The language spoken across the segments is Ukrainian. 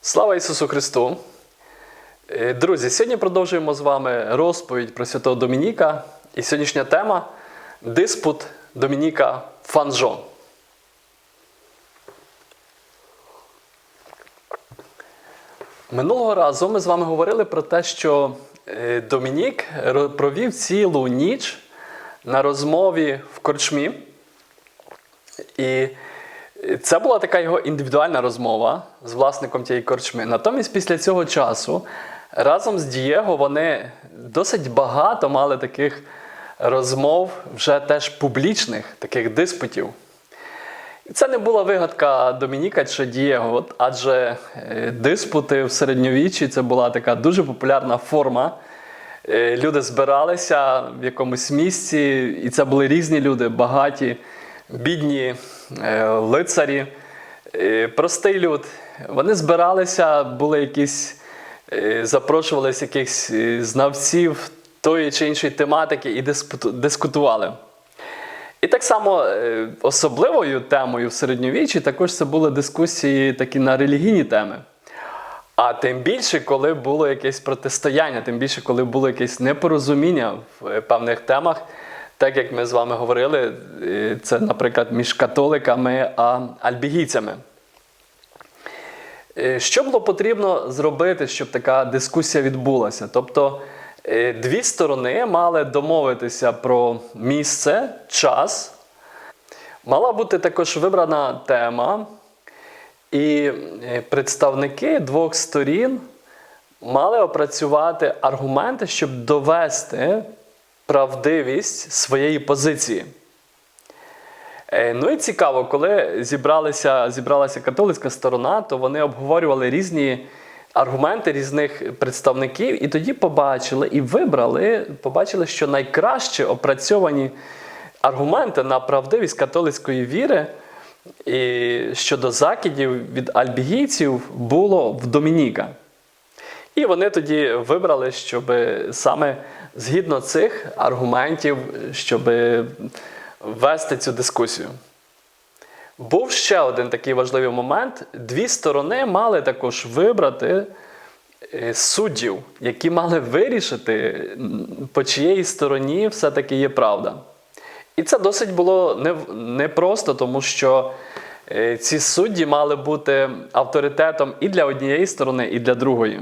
Слава Ісусу Христу! Е, Друзі, сьогодні продовжуємо з вами розповідь про святого Домініка. І сьогоднішня тема диспут Домініка Фанжо. Минулого разу ми з вами говорили про те, що е, Домінік провів цілу ніч на розмові в корчмі. І це була така його індивідуальна розмова з власником тієї корчми. Натомість, після цього часу, разом з Дієго вони досить багато мали таких розмов, вже теж публічних, таких диспутів. І це не була вигадка Домініка чи Дієго, адже е, диспути в середньовіччі це була така дуже популярна форма. Е, Люди збиралися в якомусь місці, і це були різні люди, багаті, бідні, е, лицарі, простий люд. Вони збиралися, були якісь, запрошувалися якихось знавців тої чи іншої тематики і дискутували. І так само е, особливою темою в середньовіччі також це були дискусії такі на релігійні теми. А тим більше, коли було якесь протистояння, тим більше, коли було якесь непорозуміння в е, певних темах, так як ми з вами говорили, е, це, наприклад, між католиками а альбігійцями. Що було потрібно зробити, щоб така дискусія відбулася? Тобто дві сторони мали домовитися про місце, час. Мала бути також вибрана тема, і е, представники двох сторін мали опрацювати аргументи, щоб довести правдивість своєї позиції. Е, Ну і цікаво, коли зібралися, зібралася католицька сторона, то вони обговорювали різні аргументи різних представників, і тоді побачили і вибрали, побачили, що найкраще опрацьовані аргументи на правдивість католицької віри і щодо закидів від альбігійців було в Домініка. І вони тоді вибрали, щоб саме згідно цих аргументів, щоб вести цю дискусію. Був ще один такий важливий момент. Дві сторони мали також вибрати е, суддів, які мали вирішити, по чиєї стороні все-таки є правда. І це досить було не- тому що е, ці судді мали бути авторитетом і для однієї сторони, і для другої.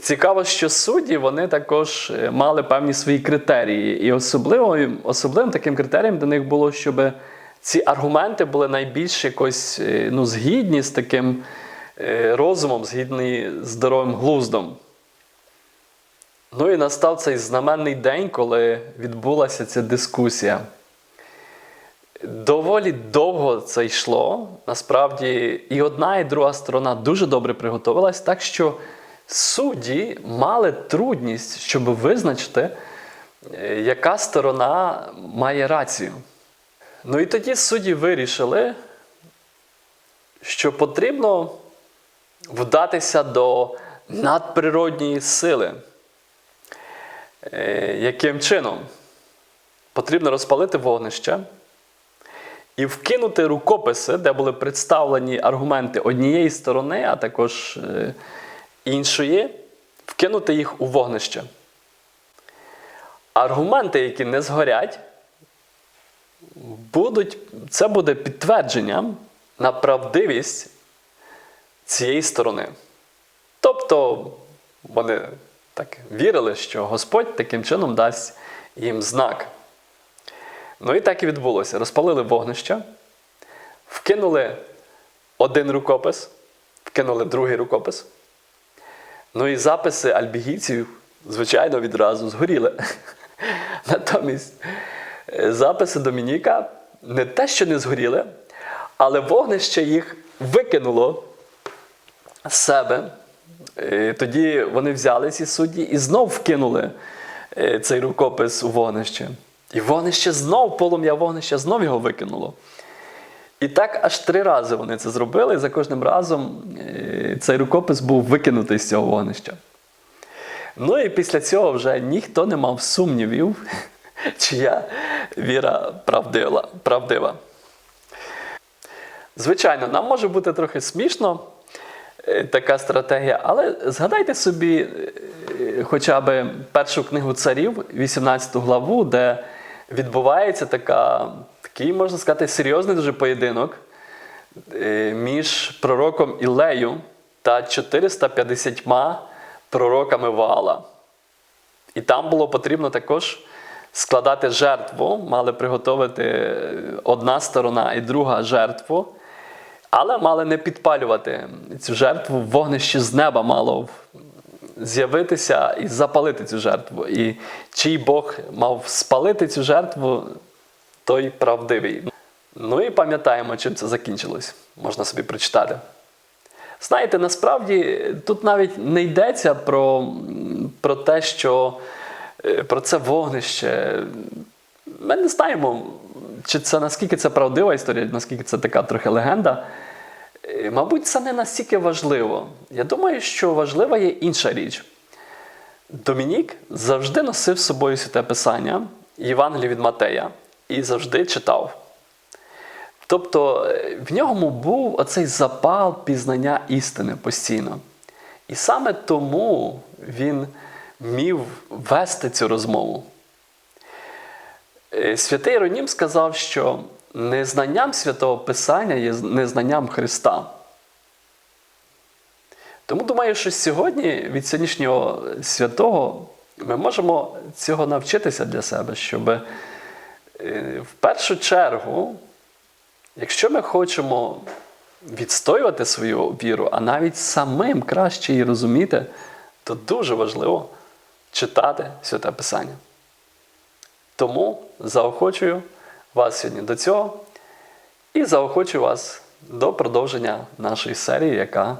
Цікаво, що судді вони також е, мали певні свої критерії. І особливим, особливим таким критерієм для них було, щоб ці аргументи були найбільш якось е, ну, згідні з таким е, розумом, згідні з здоровим глуздом. Ну і настав цей знаменний день, коли відбулася ця дискусія. Доволі довго це йшло. Насправді, і одна, і друга сторона дуже добре приготувалась, так що судді мали трудність, щоб визначити, е, яка сторона має рацію. Ну і тоді судді вирішили, що потрібно вдатися до надприродньої сили. Е, Яким чином? Потрібно розпалити вогнище і вкинути рукописи, де були представлені аргументи однієї сторони, а також е, іншої, вкинути їх у вогнище. Аргументи, які не згорять, будуть, це буде підтвердженням на правдивість цієї сторони. Тобто вони так вірили, що Господь таким чином дасть їм знак. Ну і так і відбулося. Розпалили вогнище, вкинули один рукопис, вкинули другий рукопис. Ну і записи альбігійців, звичайно, відразу згоріли. Натомість е, записи Домініка не те, що не згоріли, але вогнище їх викинуло з себе. Е, Тоді вони взяли ці судді і знов вкинули е, цей рукопис у вогнище. І вогнище знов, полум'я вогнища знов його викинуло. І так аж три рази вони це зробили, і за кожним разом цей рукопис був викинутий з цього вогнища. Ну і після цього вже ніхто не мав сумнівів, чия віра правдива. правдива. Звичайно, нам може бути трохи смішно е, така стратегія, але згадайте собі е, хоча б першу книгу царів, 18 главу, де відбувається така, такий, можна сказати, серйозний дуже поєдинок е, між пророком Ілею та 450 пророками Ваала. І там було потрібно також складати жертву, мали приготувати одна сторона і друга жертву, але мали не підпалювати цю жертву, вогнище з неба мало з'явитися і запалити цю жертву. І чий Бог мав спалити цю жертву, той правдивий. Ну і пам'ятаємо, чим це закінчилось. Можна собі прочитати. Знаєте, насправді тут навіть не йдеться про, про те, що е, про це вогнище. Ми не знаємо, чи це наскільки це правдива історія, наскільки це така трохи легенда. Е, Мабуть, це не настільки важливо. Я думаю, що важлива є інша річ. Домінік завжди носив з собою святе Писання, Євангеліє від Матея, і завжди читав. Тобто е, в ньому був оцей запал пізнання істини постійно. І саме тому він міг вести цю розмову. Е, Святий Іронім сказав, що незнанням святого Писання є незнанням Христа. Тому думаю, що сьогодні від сьогоднішнього святого ми можемо цього навчитися для себе, щоб е, в першу чергу, якщо ми хочемо відстоювати свою віру, а навіть самим краще її розуміти, то дуже важливо читати святе Писання. Тому заохочую вас сьогодні до цього і заохочую вас до продовження нашої серії, яка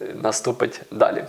е, наступить далі.